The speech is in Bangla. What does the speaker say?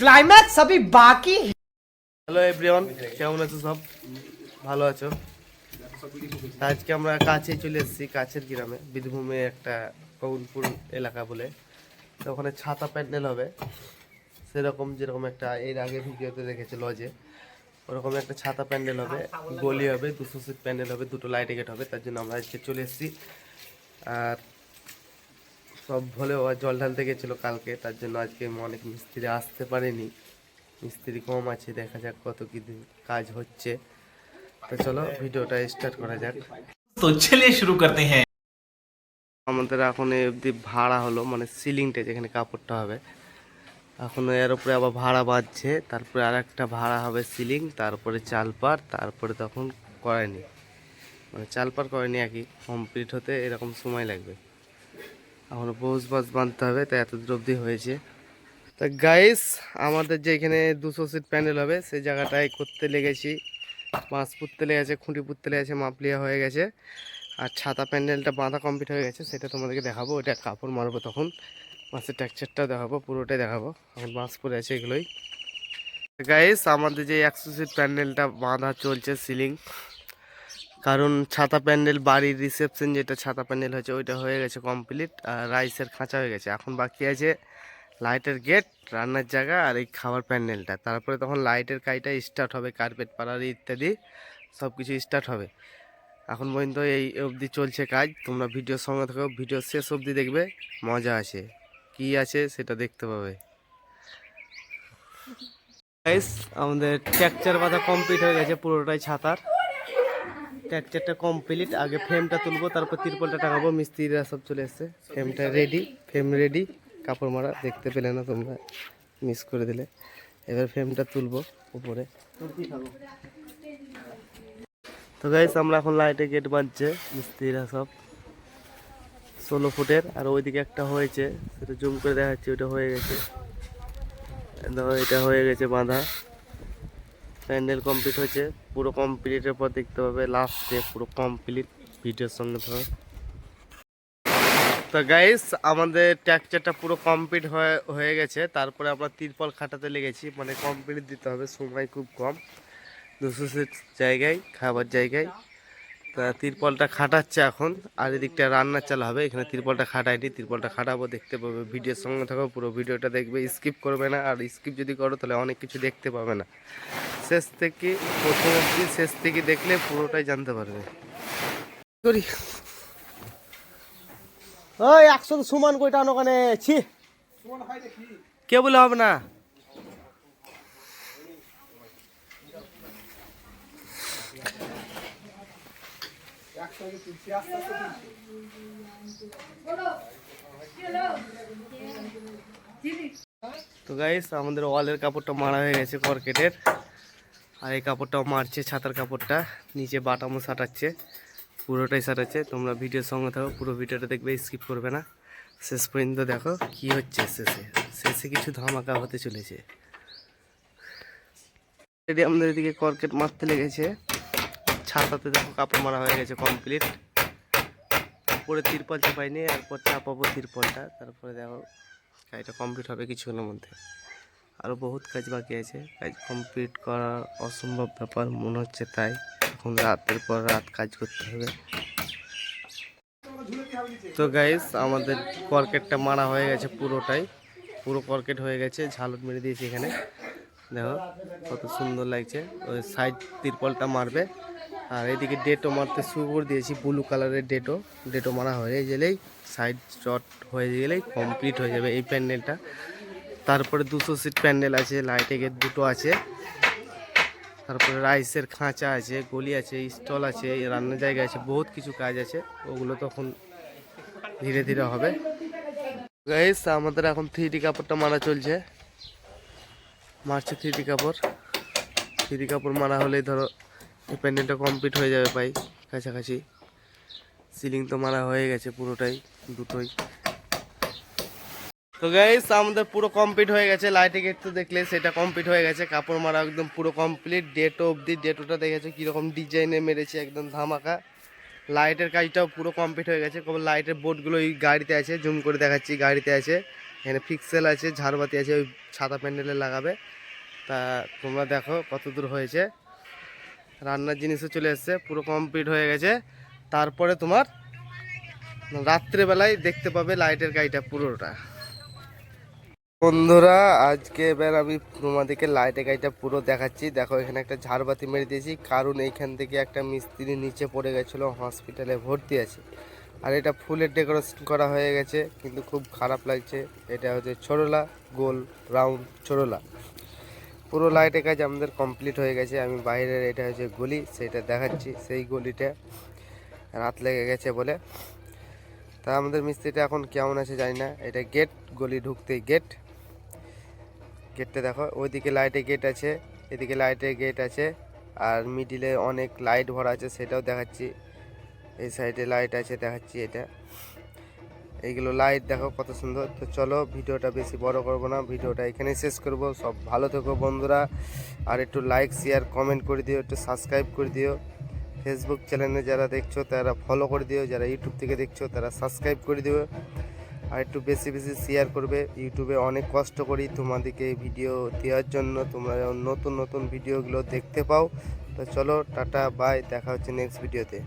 ক্লাইম্যাক্স সবই বাকি হ্যালো এভরিওয়ান কেমন আছো সব? ভালো আছো? আজকে আমরা কাছে চলে এসেছি, কাছের গ্রামে, বীরভূমে একটা কৌনপুর এলাকা বলে। তো ওখানে ছাতা প্যান্ডেল হবে। সেরকম যেরকম একটা, এর আগে ভিডিওতে দেখেছে লজে, ওরকম একটা ছাতা প্যান্ডেল হবে, গলি হবে, দুশো সিট প্যান্ডেল হবে, দুটো লাইটে গেট হবে, তার জন্য আমরা আজকে চলে এসেছি। আর সব ভোলে ও জল ঢালতে গেছিল কালকে তার জন্য আজকে অনেক মিস্ত্রি আসতে পারেনি। মিস্ত্রি কম আছে দেখা যাক কত কি কাজ হচ্ছে। তো চলো ভিডিওটা স্টার্ট করা যাক। তো ছেলে শুরু করতে হ্যাঁ। আমাদের এখন অবধি ভাড়া হলো মানে সিলিংটা যেখানে কাপড়টা হবে। এখন এর উপরে আবার ভাড়া বাঁধছে তারপরে আর একটা ভাড়া হবে সিলিং তারপরে চালপার তারপরে তখন করেনি মানে চালপার করেনি কি কমপ্লিট হতে এরকম সময় লাগবে। এখন বউস বাস বাঁধতে হবে, তাই এত অবধি হয়েছে। তা গাইস আমাদের যে এখানে দুশো সিট প্যান্ডেল হবে, সেই জায়গাটায় করতে লেগেছি। বাঁশ পুঁততে লেগেছে, খুঁটি পুঁততে লেগেছে মাপলিয়া হয়ে গেছে। আর ছাতা প্যান্ডেলটা বাঁধা কমপ্লিট হয়ে গেছে, সেটা তোমাদেরকে দেখাবো। ওটা কাপড় মারবো তখন। বাঁশের টেক্সচারটাও দেখাবো, পুরোটাই দেখাবো। এখন বাঁশ পরে আছে এগুলোই। গাইস আমাদের যে একশো সিট প্যান্ডেলটা বাঁধা চলছে সিলিং কারণ ছাতা প্যান্ডেল, বাড়ির রিসেপশন যেটা ছাতা প্যান্ডেল হয়েছে, ওইটা হয়ে গেছে কমপ্লিট আর রাইসের খাঁচা হয়ে গেছে। এখন বাকি আছে লাইটের গেট রান্নার জায়গা আর এই খাবার প্যান্ডেলটা। তারপরে তখন লাইটের কাজটা স্টার্ট হবে কার্পেট পাড়ার ইত্যাদি সব কিছু স্টার্ট হবে। এখন পর্যন্ত এই অবধি চলছে কাজ। তোমরা ভিডিওর সঙ্গে থাকো ভিডিও শেষ অবধি দেখবে, মজা আছে কি আছে সেটা দেখতে পাবে। আমাদের ট্যাকচার বাঁধা কমপ্লিট হয়ে গেছে, পুরোটাই ছাতার। ট্যাকচারটা কমপ্লিট আগে ফ্রেমটা তুলবো, তারপর তিরপলটা টাঙাবো, মিস্ত্রিরা সব চলে এসছে। ফ্রেমটা রেডি ফ্রেম রেডি কাপড় মারা, দেখতে পেলে না তোমরা মিস করে দিলে। এবার ফ্রেমটা তুলবো উপরে। তো গাইস আমরা এখন লাইটে গেট বাঁধছে, মিস্ত্রিরা সব। ষোলো ফুটের, আর ওইদিকে একটা হয়েছে, সেটা জুম করে দেখাচ্ছি, ওটা হয়ে গেছে। এটা হয়ে গেছে বাঁধা। প্যান্ডেল কমপ্লিট হয়েছে। পুরো কমপ্লিটের পর দেখতে পাবে লাস্টে পুরো কমপ্লিট ভিডিওর সঙ্গে ধরো। তো গাইস আমাদের ট্র্যাকচারটা পুরো কমপ্লিট হয়ে হয়ে গেছে। তারপরে আমরা তিরপল খাটাতে লেগেছি। মানে কমপ্লিট দিতে হবে, সময় খুব কম। দুশো জায়গায়, খাবার জায়গায়। তিরপলটা খাটাচ্ছে এখন। আর এদিকটা রান্নার চালা হবে। এখানে তিরপলটা খাটাইনি তিরপলটা খাটাবো দেখতে পাবে। ভিডিওর সঙ্গে থাকো পুরো ভিডিওটা দেখবে। স্কিপ করবে না। আর স্কিপ যদি করো তাহলে অনেক কিছু দেখতে পাবে না। শেষ থেকে প্রথম অবধি শেষ থেকে দেখলে পুরোটাই জানতে পারবে। করি। ওই একশো তো সমান কইটা ওখানে ছি। কে বলে হবে না? তো গাইস আমাদের ওয়ালের কাপড়টা মারা হয়ে গেছে কর্কেটের আর এই কাপড়টাও মারছে, ছাতার কাপড়টা। নিচে বাটামো সাটাচ্ছে, পুরোটাই সাটাচ্ছে। তোমরা ভিডিওর সঙ্গে থাকো, পুরো ভিডিওটা দেখবে স্কিপ করবে না। শেষ পর্যন্ত দেখো কি হচ্ছে শেষে। শেষে কিছু ধামাকা হতে চলেছে। আমাদের এদিকে কর্কেট মারতে লেগেছে। ছাতাতে দেখো, কাপড় মারা হয়ে গেছে কমপ্লিট উপরে তিরপল চাপাইনি এরপর চাপাবো তিরপলটা। তারপরে দেখো, কাজটা কমপ্লিট হবে কিছুক্ষণের মধ্যে। আরও বহুত কাজ বাকি আছে। কাজ কমপ্লিট করা অসম্ভব ব্যাপার, মনে হচ্ছে তাই। এখন রাতের পর রাত কাজ করতে হবে। তো গাইস আমাদের কর্কেটটা মারা হয়ে গেছে পুরোটাই। পুরো কর্কেট হয়ে গেছে ঝালট মেরে দিয়েছি এখানে। দেখো, কত সুন্দর লাগছে। ওই সাইড তিরপলটা মারবে। আর এদিকে ডেটো মারতে শুরু করে দিয়েছি ব্লু কালারের ডেটো ডেটো মারা হয়ে গেলেই সাইড চট হয়ে গেলেই কমপ্লিট হয়ে যাবে এই প্যান্ডেলটা। তারপরে দুশো সিট প্যান্ডেল আছে লাইটে গেট দুটো আছে। তারপরে রাইসের খাঁচা আছে, গলি আছে স্টল আছে, রান্নার জায়গা আছে, বহুত কিছু কাজ আছে। ওগুলো তখন ধীরে ধীরে হবে। গাইস আমাদের এখন থ্রি কাপড়টা মারা চলছে। মারছে থ্রি কাপড়। থ্রি কাপড় মারা হলেই ধরো এই প্যান্ডেলটা কমপ্লিট হয়ে যাবে পাই কাছাকাছি। সিলিং তো মারা হয়ে গেছে পুরোটাই, দুটোই। তো গাইস আমাদের পুরো কমপ্লিট হয়ে গেছে। লাইটে তো দেখলে সেটা কমপ্লিট হয়ে গেছে। কাপড় মারা একদম পুরো কমপ্লিট ডেটো অবধি ডেটোটা দেখেছ কীরকম ডিজাইনে মেরেছে একদম ধামাকা। লাইটের কাজটাও পুরো কমপ্লিট হয়ে গেছে। লাইটের বোর্ডগুলো ওই গাড়িতে আছে জুম করে দেখাচ্ছি, গাড়িতে আছে। এখানে ফিক্সেল আছে, ঝাড়বাতি আছে, ওই ছাতা প্যান্ডেলে লাগাবে। তা তোমরা দেখো কত দূর হয়েছে। রান্নার জিনিসও চলে এসছে, পুরো কমপ্লিট হয়ে গেছে। তারপরে তোমার রাত্রেবেলায় দেখতে পাবে লাইটের গাড়িটা পুরোটা। বন্ধুরা, আজকে এবার আমি তোমাদেরকে লাইটের গাড়িটা পুরো দেখাচ্ছি। দেখো, এখানে একটা ঝাড়বাতি মেরে দিয়েছি। কারণ এইখান থেকে একটা মিস্ত্রি নিচে পড়ে গেছিল হসপিটালে ভর্তি আছে। আর এটা ফুলের ডেকোরেশন করা হয়ে গেছে, কিন্তু খুব খারাপ লাগছে। এটা হচ্ছে ছোড়লা গোল রাউন্ড ছোড়লা পুরো লাইটের কাজ আমাদের কমপ্লিট হয়ে গেছে। আমি বাইরের এটা হচ্ছে গলি, সেটা দেখাচ্ছি, সেই গলিটা রাত লেগে গেছে বলে। তা আমাদের মিস্ত্রিটা এখন কেমন আছে জানি না। এটা গেট গলি ঢুকতেই গেট গেটটা দেখো, ওইদিকে লাইটে গেট আছে, এদিকে লাইটের গেট আছে, আর মিডিলে অনেক লাইট ভরা আছে, সেটাও দেখাচ্ছি। এই সাইডে লাইট আছে, দেখাচ্ছি এটা। এইগুলো লাইট দেখো কত সুন্দর। তো চলো ভিডিওটা বেশি বড় করব না, ভিডিওটা এখানেই শেষ করব। সব ভালো থেকো বন্ধুরা। আর একটু লাইক শেয়ার কমেন্ট করে দিও, একটু সাবস্ক্রাইব করে দিও। ফেসবুক চ্যানেলে যারা দেখছ, তারা ফলো করে দিও। যারা ইউটিউব থেকে দেখছ, তারা সাবস্ক্রাইব করে দিও। আর একটু বেশি বেশি শেয়ার করবে। ইউটিউবে অনেক কষ্ট করি তোমাদেরকে ভিডিও দেওয়ার জন্য। তোমরা নতুন নতুন ভিডিওগুলো দেখতে পাও। তো চলো, টাটা বাই দেখা হচ্ছে নেক্সট ভিডিওতে.